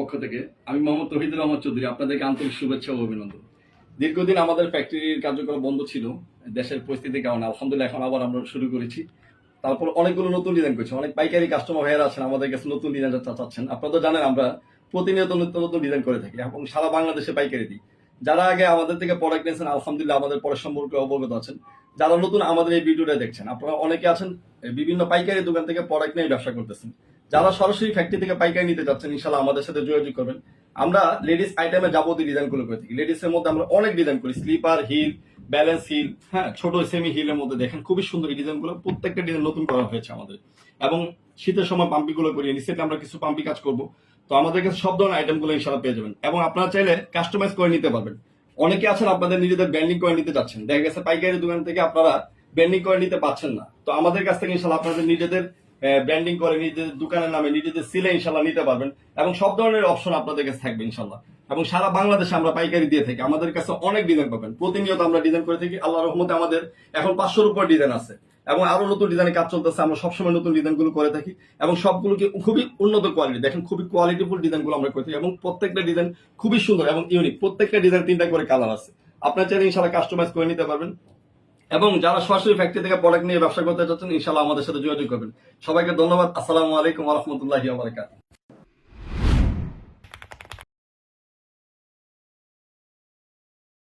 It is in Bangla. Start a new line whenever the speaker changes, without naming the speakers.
পক্ষ থেকে আমি মোহাম্মদ তহিদুর রহমান চৌধুরী আপনাদেরকে আন্তরিক শুভেচ্ছা ও অভিনন্দন। দীর্ঘদিন আমাদের ফ্যাক্টরির কার্যক্রম বন্ধ ছিল, দেশের পরিস্থিতির কারণে আলহামদুলিল্লাহ এখন আবার আমরা শুরু করেছি। তারপর অনেকগুলো নতুন ডিজাইন করছি, অনেক পাইকারি কাস্টমার ভাইয়েরা আছেন, আমাদের কাছে নতুন ডিজাইন চাচ্ছেন। আপনারা তো জানেন আমরা প্রতিনিয়ত নতুন নতুন ডিজাইন করে থাকি এবং সারা বাংলাদেশে পাইকারি দিই। যারা আগে আমাদের থেকে প্রোডাক্ট নিয়েছেন, আলহামদুলিল্লাহ আমাদের পরের সম্পর্কে অবগত আছেন। যারা নতুন আমাদের এই ভিডিওটা দেখছেন, আপনারা অনেকে আছেন, বিভিন্ন পাইকারি দোকান থেকে প্রোডাক্ট নিয়ে ব্যবসা করতেছেন। যারা সরাসরি ফ্যাক্টরি থেকে পাইকারি নিতে যাচ্ছেন ইনশাল্লাহ আমাদের সাথে যোগাযোগ করবেন। আমরা লেডিস আইটেমে যাবতীয় ডিজাইনগুলো করে থাকি। লেডিস এর মধ্যে আমরা অনেক ডিজাইন করি। স্লিপার হিল ব্যালেন্স হিল হ্যাঁ ছোট সেমি হিলের মধ্যে দেখেন, খুবই সুন্দর এই ডিজাইনগুলো প্রত্যেকটা ডিজাইন নতুন করা হয়েছে আমাদের। এবং শীতের সময় পাম্পি গুলো করি রিসেন্টলি আমরা কিছু পাম্পি কাজ করব। তো আমাদের কাছে সব ধরনের আইটেমগুলো ইনশাল্লাহ পেয়ে যাবেন। এবং আপনারা চাইলে কাস্টমাইজ করে নিতে পারবেন। অনেকে আছেন আপনাদের নিজেদের ব্যান্ডিং করে নিতে চাচ্ছেন দেখা গেছে পাইকারি দোকান থেকে আপনারা ব্যান্ডিং করে নিতে পারছেন না। তো আমাদের কাছ থেকে ইনশাল্লাহ আপনাদের নিজেদের ব্র্যান্ডিং করে নিজেদের দোকানের নামে নিজেদের সিলে ইনশাল্লাহ নিতে পারবেন। এবং সব ধরনের অপশন আপনাদের কাছে থাকবে ইনশাল্লাহ। এবং সারা বাংলাদেশে আমরা পাইকারি দিয়ে থাকি। আমাদের কাছে অনেক ডিজাইন পাবেন। প্রতিনিয়ত আমরা ডিজাইন করে থাকি। আল্লাহ রহমতে আমাদের এখন পাঁচশোর উপর ডিজাইন আছে। এবং আরও নতুন ডিজাইনের কাজ চলতেছে। আমরা সবসময় নতুন ডিজাইনগুলো করে থাকি। এবং সবগুলোকে খুবই উন্নত কোয়ালিটি দেখেন খুবই কোয়ালিটিফুল ডিজাইনগুলো আমরা করে থাকি। এবং প্রত্যেকটা ডিজাইন খুবই সুন্দর এবং ইউনিক প্রত্যেকটা ডিজাইন তিনটা করে কালার আছে। আপনার চাইলে ইনশাল্লাহ কাস্টমাইজ করে নিতে পারবেন। এবং যারা সরাসরি ফ্যাক্টরি থেকে প্রোডাক্ট নিয়ে ব্যবসা করতে চাচ্ছেন ইনশাল্লাহ আমাদের সাথে যোগাযোগ করবেন। সবাইকে ধন্যবাদ। আসসালামু আলাইকুম রহমতুল্লাহি